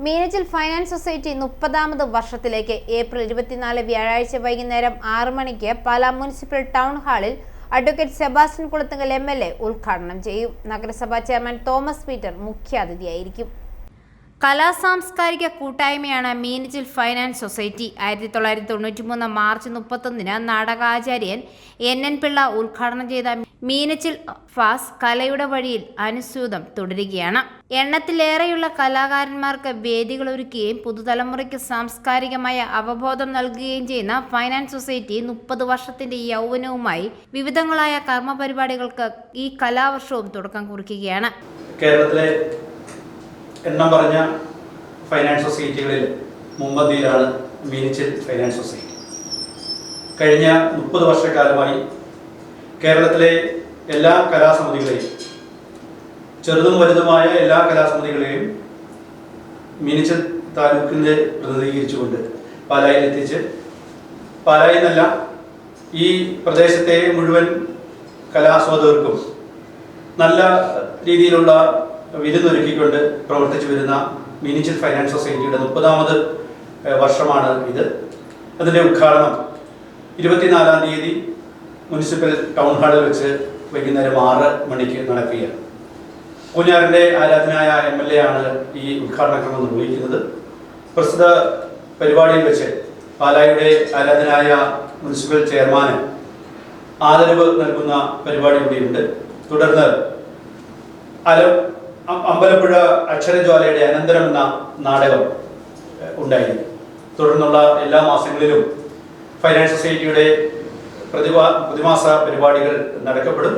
Meenachil finance society മുപ്പതാമത് വർഷത്തിലേക്ക് April ഇരുപത്തിനാല് വ്യാഴാഴ്ച വൈകുന്നേരം ആറ് മണിക്ക് പാലാ മുനിസിപ്പൽ ടൗൺ ഹാളിൽ advocate Sebastian Kulathunkal M L A ഉദ്ഘാടനം ചെയ്യും. നഗരസഭാ ചെയർമാൻ തോമസ് പീറ്റർ മുഖ്യാതിഥിയായിരിക്കും. കലാ സാംസ്കാരിക കൂട്ടായ്മയാണ് മീനച്ചിൽ ഫൈനാൻസ് സൊസൈറ്റി. ആയിരത്തി തൊള്ളായിരത്തി തൊണ്ണൂറ്റി മൂന്ന് മാർച്ച് മുപ്പത്തൊന്നിന് നാടകാചാര്യൻ എൻ എൻ പിള്ള ഉദ്ഘാടനം ചെയ്ത മീനച്ചിൽ ഫാസ് കലയുടെ വഴിയിൽ അനുസ്യൂതം തുടരുകയാണ്. എണ്ണത്തിലേറെയുള്ള കലാകാരന്മാർക്ക് വേദികൾ ഒരുക്കുകയും പുതുതലമുറയ്ക്ക് സാംസ്കാരികമായ അവബോധം നൽകുകയും ചെയ്യുന്ന ഫൈനാൻസ് സൊസൈറ്റി മുപ്പത് വർഷത്തിന്റെ യൗവനവുമായി വിവിധങ്ങളായ കർമ്മ പരിപാടികൾക്ക് ഈ കലാവർഷവും തുടക്കം കുറിക്കുകയാണ്. കേരളത്തിലെ എണ്ണം പറഞ്ഞ ഫൈനാൻസ് സൊസൈറ്റികളിൽ മുമ്പന്തിയിലാണ് മീനിച്ചിൽ ഫൈനാൻസ് സൊസൈറ്റി കഴിഞ്ഞ മുപ്പത് വർഷക്കാലമായി കേരളത്തിലെ എല്ലാ കലാസമിതികളെയും ചെറുതും വലുതുമായ എല്ലാ കലാസമിതികളെയും മീനിച്ചിൽ താലൂക്കിന്റെ പ്രതിനിധീകരിച്ചുകൊണ്ട് പാലായിൽ എത്തിച്ച് പാലായിൽ നിന്നല്ല ഈ പ്രദേശത്തെ മുഴുവൻ കലാസ്വാദകർക്കും നല്ല രീതിയിലുള്ള വിരുന്നൊരുക്കിക്കൊണ്ട് പ്രവർത്തിച്ചു വരുന്ന മീനിച്ചിൽ ഫൈനാൻസ് സൊസൈറ്റിയുടെ മുപ്പതാമത് വർഷമാണ് ഇത്. അതിന്റെ ഉദ്ഘാടനം ഇരുപത്തിനാലാം തീയതി മുനിസിപ്പൽ ടൗൺ ഹാളിൽ വെച്ച് വൈകുന്നേരം ആറ് മണിക്ക് നടക്കുകയാണ്. കുഞ്ഞാറിന്റെ ആരാധനായ എം എൽ എ ആണ് ഈ ഉദ്ഘാടന ക്രമം നിർവഹിക്കുന്നത്. പ്രസ്തുത പരിപാടിയിൽ വെച്ച് പാലായുടെ ആരാധനായ മുനിസിപ്പൽ ചെയർമാന് ആദരവ് നൽകുന്ന പരിപാടി കൂടിയുണ്ട്. തുടർന്ന് അല അമ്പലപ്പുഴ അക്ഷരജ്വാലയുടെ അനന്തരം എന്ന നാടകം ഉണ്ടായി തുടർന്നുള്ള എല്ലാ മാസങ്ങളിലും ഫൈനാൻസ് സൊസൈറ്റിയുടെ പ്രതിമാ പ്രതിമാസ പരിപാടികൾ നടക്കപ്പെടും.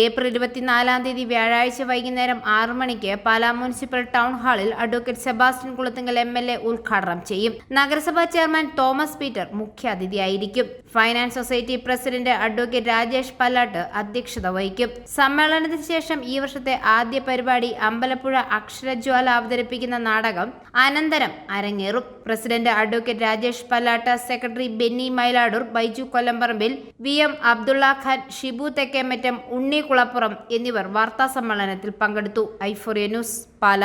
ഏപ്രിൽ ഇരുപത്തിനാലാം തീയതി വ്യാഴാഴ്ച വൈകുന്നേരം ആറ് മണിക്ക് പാലാ മുനിസിപ്പൽ ടൗൺ ഹാളിൽ advocate Sebastian Kulathingal M L A ഉദ്ഘാടനം ചെയ്യും. നഗരസഭാ chairman Thomas Peter മുഖ്യാതിഥിയായിരിക്കും. Finance society president advocate Rajesh Pallatt അധ്യക്ഷത വഹിക്കും. സമ്മേളനത്തിന് ശേഷം ഈ വർഷത്തെ ആദ്യ പരിപാടി അമ്പലപ്പുഴ അക്ഷരജ്വാല അവതരിപ്പിക്കുന്ന നാടകം അനന്തരം അരങ്ങേറും. President advocate Rajesh Pallatt secretary Benny Mayladoor Baiju Kollamparambil V M Abdulla Khan Shibu Thekkemattam Unni Kulappuram എന്നിവർ വാർത്താ സമ്മേളനത്തിൽ പങ്കെടുത്തു. ഐഫോറിയ ന്യൂസ് പാല.